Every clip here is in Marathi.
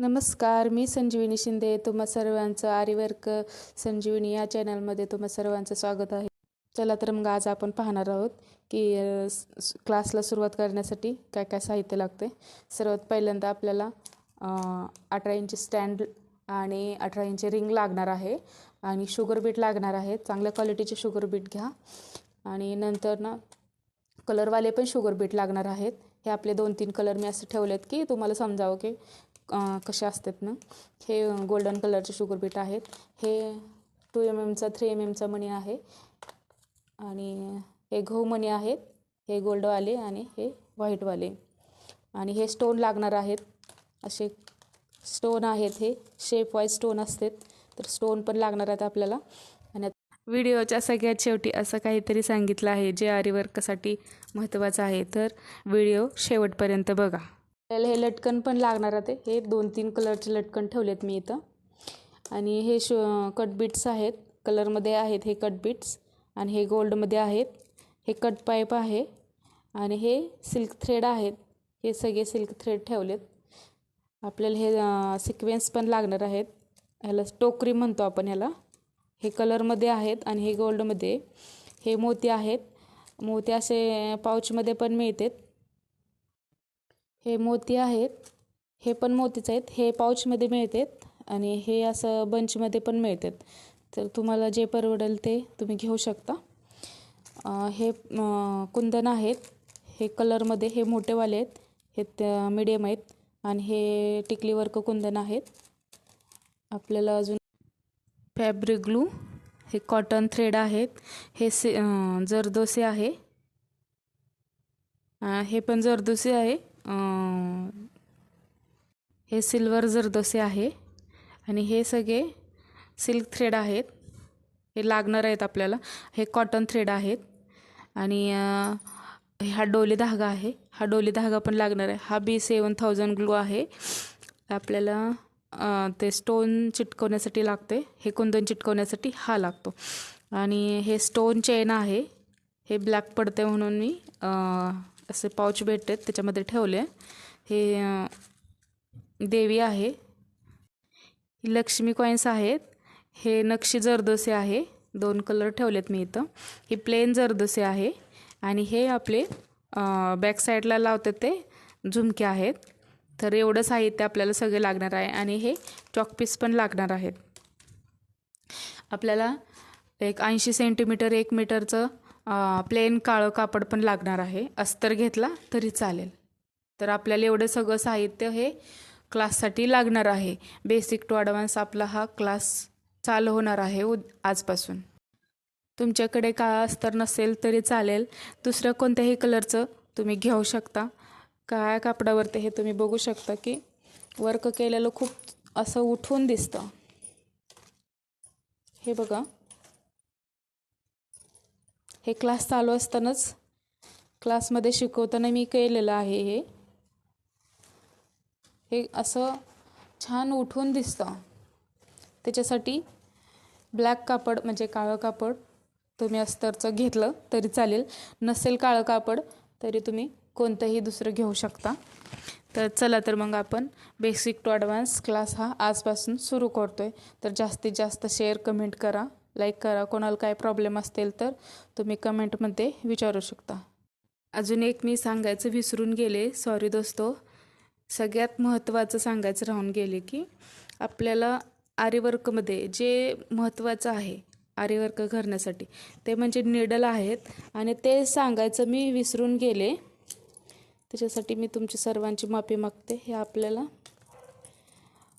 नमस्कार मी संजीवनी शिंदे. तुम्हा सर्वांचं आरीवर्क संजीवनी या चॅनलमध्ये तुम्हा सर्वांचं स्वागत आहे. चला तर मग आज आपण पाहणार आहोत की क्लासला सुरुवात करण्यासाठी काय काय साहित्य लागते. सर्वात पहिल्यांदा आपल्याला अठरा इंची स्टँड आणि अठरा इंची रिंग लागणार आहे आणि शुगर बीट लागणार आहे. चांगल्या क्वालिटीचे शुगर बीट घ्या. आणि नंतर ना कलरवाले पण शुगर बीट लागणार आहेत. हे आपले दोन तीन कलर मी असे ठेवलेत की तुम्हाला समजावं की कसे असतात ना हे गोल्डन कलरचे शुगर बीट आहेत. हे टू एम एमचा थ्री एम एमचा मणी आहे. आणि हे गहू मणी आहेत हे गोल्डवाले आणि हे व्हाईटवाले आणि हे स्टोन लागणार आहेत. असे स्टोन आहेत हे शेप वाईज स्टोन असतात. तर स्टोन पण लागणार आहेत आपल्याला. आणि व्हिडिओच्या सगळ्यात शेवटी असं काहीतरी सांगितलं आहे जे आरीवर्कसाठी महत्त्वाचं आहे. तर व्हिडिओ शेवटपर्यंत बघा. आपल्याला हे लटकन पण लागणार आहे हे दोन तीन कलरचे लटकन ठेवलेत मी इथं. आणि हे शो कटबीट्स आहेत. कलरमध्ये आहेत हे कटबीट्स आणि हे गोल्डमध्ये आहेत. हे कट पाईप आहे आणि हे सिल्क थ्रेड आहेत. हे सगळे सिल्क थ्रेड ठेवलेत. आपल्याला हे सिक्वेन्स पण लागणार आहेत. ह्याला टोकरी म्हणतो आपण ह्याला. हे कलरमध्ये आहेत आणि हे गोल्डमध्ये हे मोती आहेत. मोती असे पाऊचमध्ये पण मिळतात. हे मोती आहेत. हे पण मोतीच आहेत. हे पाऊचमध्ये मिळतात आणि हे असं बंचमध्ये पण मिळतात. तर तुम्हाला जे परवडेल ते तुम्ही घेऊ शकता. हे कुंदन आहेत. हे कलरमध्ये हे मोठेवाले आहेत. हे त्या मीडियम आहेत. आणि हे टिकली वर्क कुंदन आहेत. आपल्याला अजून फॅब्रिक ग्लू हे कॉटन थ्रेड आहेत. हे से जरदोसे आहे. हे पण जरदोसे आहे. हे सिल्वर जरदोसे आहे आणि हे सगळे सिल्क थ्रेड आहेत हे लागणार आहेत आपल्याला. हे कॉटन थ्रेड आहेत आणि हा डोली धागा आहे. हा डोली धागा पण लागणार आहे. हा बी सेवन थाउजंड ग्लू आहे. आपल्याला ते स्टोन चिटकवण्यासाठी लागते. हे कुंदन चिटकवण्यासाठी हा लागतो. आणि हे स्टोन चेन आहे. हे ब्लॅक पडते म्हणून मी असे पाऊच भेटते त्याच्यामध्ये ठेवले. हे देवी आहे. ही लक्ष्मी कॉईन्स आहेत. हे नक्षी जरदोसे आहे. दोन कलर ठेवलेत मी इथं. ही प्लेन जरदोसे आहे. आणि हे आपले बॅक साईडला लावतात ते झुमके आहेत. तर एवढं साहित्य आपल्याला सगळे लागणार आहे. आणि हे चॉकपीस पण लागणार आहेत. आपल्याला एक ऐंशी सेंटीमीटर एक मीटरचं प्लेन काळं कापड पण लागणार आहे. अस्तर घेतला तरी चालेल. तर आपल्याला एवढं सगळं साहित्य हे क्लाससाठी लागणार आहे. बेसिक टू ॲडव्हान्स आपला हा क्लास चालू होणार आहे उद आजपासून. तुमच्याकडे काळा अस्तर नसेल तरी चालेल. दुसरं कोणत्याही कलरचं तुम्ही घेऊ शकता. काळ्या कापडावरती हे तुम्ही बघू शकता की वर्क केलेलं खूप असं उठून दिसतं. हे बघा. हे क्लास चालू असतानाच क्लासमध्ये शिकवताना मी केलेलं आहे हे. हे असं छान उठून दिसतं. त्याच्यासाठी ब्लॅक कापड म्हणजे काळं कापड तुम्ही अस्तरचं घेतलं तरी चालेल. नसेल काळं कापड तरी तुम्ही कोणतंही दुसरं घेऊ शकता. तर चला तर मग आपण बेसिक टू ॲडव्हान्स क्लास हा आजपासून सुरू करतो आहे तर जास्तीत जास्त शेअर कमेंट करा. लाईक करा. कोणाला काय प्रॉब्लेम असतील तर तुम्ही कमेंटमध्ये विचारू शकता. अजून एक मी सांगायचं विसरून गेले. सॉरी दोस्तो. सगळ्यात महत्त्वाचं सांगायचं राहून गेले की आपल्याला आरीवर्कमध्ये जे महत्त्वाचं आहे आरीवर्क करण्यासाठी ते म्हणजे निडल आहेत. आणि ते सांगायचं मी विसरून गेले. त्याच्यासाठी मी तुमची सर्वांची माफी मागते. हे आपल्याला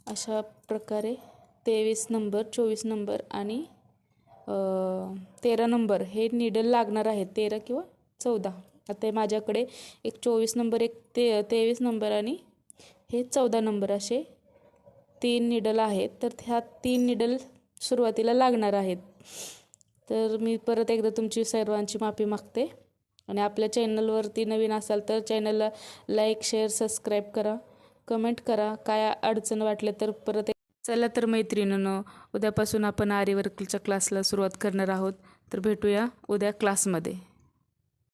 अशा प्रकारे तेवीस नंबर चोवीस नंबर आणि तेरा नंबर. हे निडल लागणार आहेत तेरा किंवा चौदा. आता हे माझ्याकडे एक चोवीस नंबर एक ते तेवीस नंबर आणि हे चौदा नंबर असे तीन निडल आहेत. तर ह्या तीन निडल सुरुवातीला लागणार आहेत. तर मी परत एकदा तुमची सर्वांची माफी मागते. आणि आपल्या चॅनलवरती नवीन असाल तर चॅनलला लाईक शेअर सबस्क्राईब करा. कमेंट करा. काय अडचण वाटले तर परत एक चला तर मैत्रिणीनं उद्यापासून आपण आरीवर्कच्या क्लासला सुरुवात करणार आहोत. तर भेटूया उद्या क्लासमध्ये.